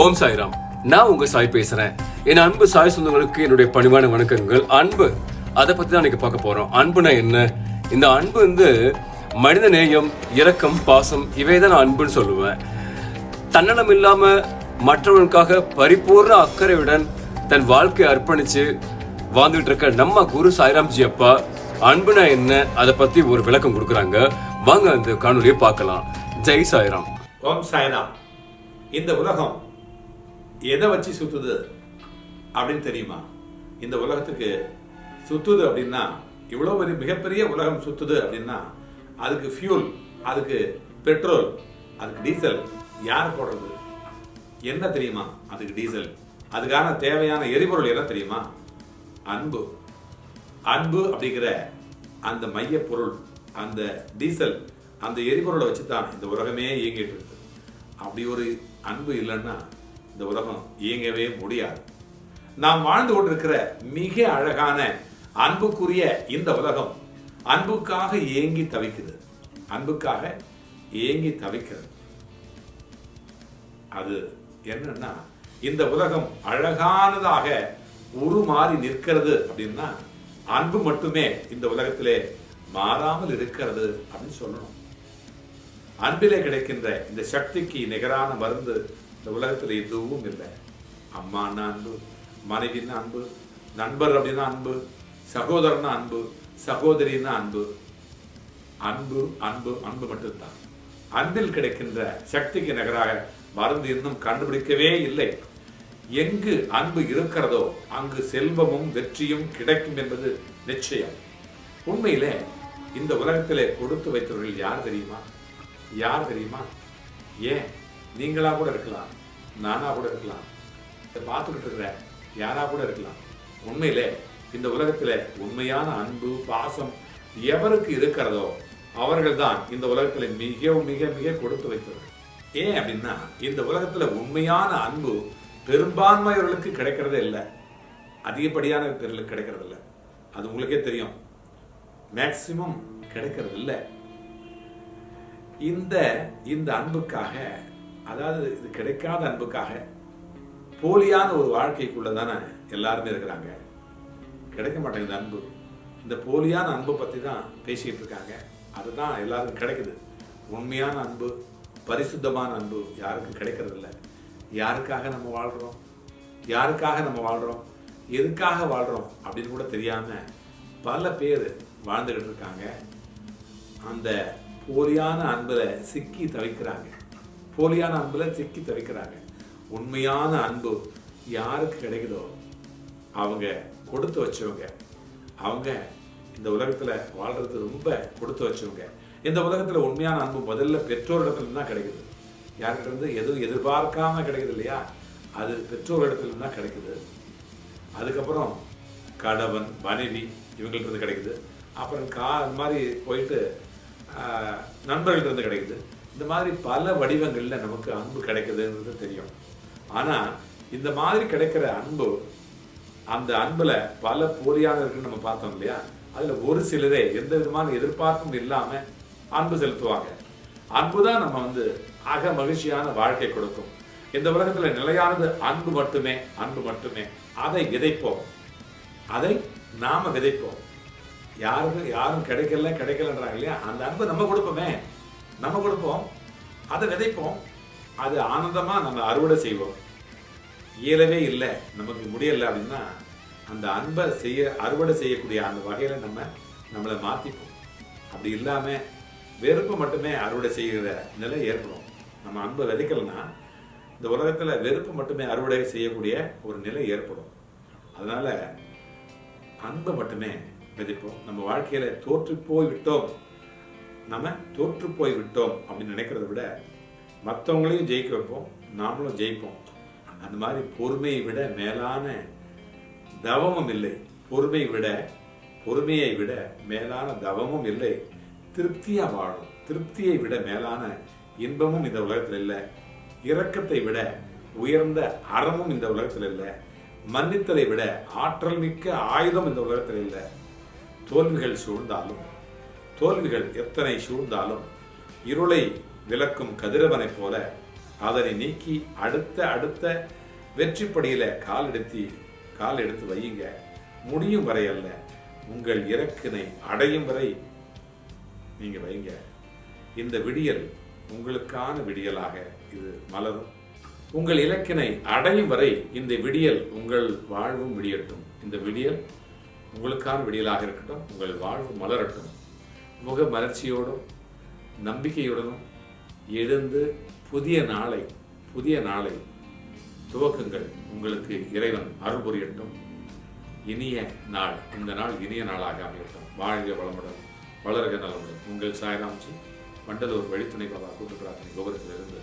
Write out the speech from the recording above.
ஓம் சாய்ராம். நான் உங்க சாய் பேசுறேன். என் அன்பு சாய் சொந்தங்களுக்கு என்னுடைய பணிவான வணக்கங்கள். அன்பு அதை பத்தி தான் இன்னைக்கு பார்க்க போறோம். அன்புனா என்ன? இந்த அன்பு வந்து மனித நேயம் இரக்கம் பாசம் இவை தான் நான் அன்புன்னு சொல்லுவேன். தன்னலம் இல்லாம மற்றவனுக்காக பரிபூர்ண அக்கறையுடன் தன் வாழ்க்கையை அர்ப்பணிச்சு வாழ்ந்துட்டு இருக்க நம்ம குரு சாய்ராம்ஜி அப்பா அன்புனா என்ன? அதை பத்தி ஒரு விளக்கம் கொடுக்குறாங்க. வாங்க அந்த காணொலியை பார்க்கலாம். ஜெய் சாய்ராம். ஓம் சாய்ராம். இந்த உலகம் எதை வச்சு சுற்றுது அப்படின்னு தெரியுமா? இந்த உலகத்துக்கு சுற்றுது அப்படின்னா இவ்வளோ பெரிய மிகப்பெரிய உலகம் சுற்றுது அப்படின்னா அதுக்கு ஃபியூல் அதுக்கு பெட்ரோல் அதுக்கு டீசல் யார் போடுறது? என்ன தெரியுமா? அதுக்கு டீசல் அதுக்கான தேவையான எரிபொருள் என்ன தெரியுமா? அன்பு. அன்பு அப்படிங்கிற அந்த மைய பொருள் அந்த டீசல் அந்த எரிபொருளை வச்சு தான் இந்த உலகமே இயங்கிட்டு இருக்கு. அப்படி ஒரு அன்பு இல்லைன்னா இந்த உலகம் இயங்கவே முடியாது. நாம் வாழ்ந்து கொண்டிருக்கிற மிக அழகான அன்புக்குரிய இந்த உலகம் அன்புக்காக ஏங்கி தவிக்குது அன்புக்காக ஏங்கி தவிக்கிறது. அது என்னன்னா இந்த உலகம் அழகானதாக உருமாறி நிற்கிறது அப்படின்னா அன்பு மட்டுமே இந்த உலகத்திலே மாறாமல் இருக்கிறது அப்படின்னு சொல்லணும். அன்பிலே கிடைக்கின்ற இந்த சக்திக்கு நிகரான மருந்து இந்த உலகத்தில் எதுவும் இல்லை. அம்மான்னா அன்பு மனைவின்னா அன்பு நண்பர் அப்படின்னா அன்பு சகோதரனா அன்பு சகோதரின்னா அன்பு. அன்பு அன்பு அன்பு மட்டும்தான். அன்பில் கிடைக்கின்ற சக்திக்கு நிகராக மருந்து இன்னும் கண்டுபிடிக்கவே இல்லை. எங்கு அன்பு இருக்கிறதோ அங்கு செல்வமும் வெற்றியும் கிடைக்கும் என்பது நிச்சயம். உண்மையிலே இந்த உலகத்திலே கொடுத்து வைத்தவர்கள் யார் தெரியுமா? யார் தெரியுமா? ஏன்? நீங்களா கூட இருக்கலாம் நானா கூட இருக்கலாம். இதை பார்த்துக்கிட்டு இருக்கிற யாரா கூட இருக்கலாம். உண்மையிலே இந்த உலகத்தில் உண்மையான அன்பு பாசம் எவருக்கு இருக்கிறதோ அவர்கள் தான் இந்த உலகத்தில் மிக மிக மிக கொடுத்து வைத்தவர்கள். ஏன் அப்படின்னா இந்த உலகத்துல உண்மையான அன்பு பெரும்பான்மையவர்களுக்கு கிடைக்கிறதே இல்லை. அதிகப்படியான பேர்களுக்கு கிடைக்கிறது இல்லை. அது உங்களுக்கே தெரியும். மேக்சிமம் கிடைக்கிறது இல்லை. இந்த இந்த அன்புக்காக அதாவது இது கிடைக்காத அன்புக்காக போலியான ஒரு வாழ்க்கைக்குள்ள தானே எல்லாருமே இருக்கிறாங்க. கிடைக்க மாட்டேங்குது அன்பு. இந்த போலியான அன்பை பற்றி தான் பேசிக்கிட்டு இருக்காங்க. அதுதான் எல்லாருக்கும் கிடைக்குது. உண்மையான அன்பு பரிசுத்தமான அன்பு யாருக்கும் கிடைக்கிறது இல்லை யாருக்காக நம்ம வாழ்கிறோம் யாருக்காக நம்ம வாழ்கிறோம் எதுக்காக வாழ்கிறோம் அப்படின்னு கூட தெரியாமல் பல பேர் வாழ்ந்துக்கிட்டு இருக்காங்க. அந்த போலியான அன்பில் சிக்கி தவிக்கிறாங்க. போலியான அன்பில் சிக்கி தவிக்கிறாங்க. உண்மையான அன்பு யாருக்கு கிடைக்குதோ அவங்க கொடுத்து வச்சவங்க அவங்க இந்த உலகத்தில் வாழ்கிறது ரொம்ப கொடுத்து வச்சவங்க. இந்த உலகத்தில் உண்மையான அன்பு முதல்ல பெற்றோரிடத்துல தான் கிடைக்குது. யார்கிட்டருந்து எதுவும் எதிர்பார்க்காம கிடைக்குது இல்லையா? அது பெற்றோரிடத்துல தான் கிடைக்குது. அதுக்கப்புறம் கணவன் மனைவி இவங்கள்ட்ட இருந்து கிடைக்குது. அப்புறம் கா இந்த மாதிரி போயிட்டு நண்பர்கள்ட்ட இருந்து கிடைக்குது. இந்த மாதிரி பல வடிவங்களில் நமக்கு அன்பு கிடைக்குதுன்றது தெரியும். ஆனால் இந்த மாதிரி கிடைக்கிற அன்பு அந்த அன்பில் பல போலியான இருக்குன்னு நம்ம பார்த்தோம் இல்லையா? அதில் ஒரு சிலரே எந்த விதமான எதிர்பார்ப்பும் இல்லாமல் அன்பு செலுத்துவாங்க. அன்பு தான் நம்ம வந்து அக மகிழ்ச்சியான வாழ்க்கை கொடுக்கும். இந்த உலகத்தில் நிலையானது அன்பு மட்டுமே அன்பு மட்டுமே. அதை விதைப்போம். அதை நாம விதைப்போம். யாருக்கும் யாரும் கிடைக்கல கிடைக்கலன்றாங்க இல்லையா? அந்த அன்பை நம்ம கொடுப்போமே. நம்ம கொடுப்போம் அதை விதைப்போம் அது ஆனந்தமாக நம்ம அறுவடை செய்வோம். இயலவே இல்லை நமக்கு முடியலை அப்படின்னா அந்த அன்பை செய்ய அறுவடை செய்யக்கூடிய அந்த வகையில் நம்ம நம்மளை மாற்றிப்போம் அப்படி இல்லாமல் வெறுப்பு மட்டுமே அறுவடை செய்கிற நிலை ஏற்படும். நம்ம அன்பை விதைக்கலன்னா இந்த உலகத்தில் வெறுப்பு மட்டுமே அறுவடை செய்யக்கூடிய ஒரு நிலை ஏற்படும். அதனால் அன்பை மட்டுமே விதைப்போம். நம்ம வாழ்க்கையில் தோற்று போய் விட்டோம் நம்ம தோற்று போய் விட்டோம் அப்படின்னு நினைக்கிறத விட மற்றவங்களையும் ஜெயிக்க வைப்போம் நாமளும் ஜெயிப்போம். அந்த மாதிரி பொறுமையை விட மேலான தவமும் இல்லை. பொறுமையை விட பொறுமையை விட மேலான தவமும் இல்லை. திருப்தியாக வாழும். திருப்தியை விட மேலான இன்பமும் இந்த உலகத்தில் இல்லை. இரக்கத்தை விட உயர்ந்த அறமும் இந்த உலகத்தில் இல்லை. மன்னித்ததை விட ஆற்றல் மிக்க ஆயுதம் இந்த உலகத்தில் இல்லை. தோல்விகள் சூழ்ந்தாலும் தோல்விகள் எத்தனை சூழ்ந்தாலும் இருளை விளக்கும் கதிரவனைப் போல அதனை நீக்கி அடுத்த அடுத்த வெற்றி கால் எடுத்து கால் எடுத்து வையுங்க. முடியும் வரை அல்ல உங்கள் இலக்கினை அடையும் வரை நீங்க வைங்க. இந்த விடியல் உங்களுக்கான விடியலாக இது மலரும். உங்கள் இலக்கினை அடையும் வரை இந்த விடியல் உங்கள் வாழ்வும் விடியட்டும். இந்த விடியல் உங்களுக்கான விடியலாக இருக்கட்டும் உங்கள் வாழ்வு மலரட்டும். முக மலர்ச்சியோடும் நம்பிக்கையுடனும் எழுந்து புதிய நாளை புதிய நாளை துவக்கங்கள். உங்களுக்கு இறைவன் அருள் புரியட்டும். இனிய நாள் இந்த நாள் இனிய நாளாக அமையட்டும். வாழ்க வளமுடன் வளர்க நலமுடன். உங்கள் சாய்ராம்ஜி மண்டலூர் வழித்துணை பாபா கூட்டு பிரார்த்தனை கோபுரத்திலிருந்து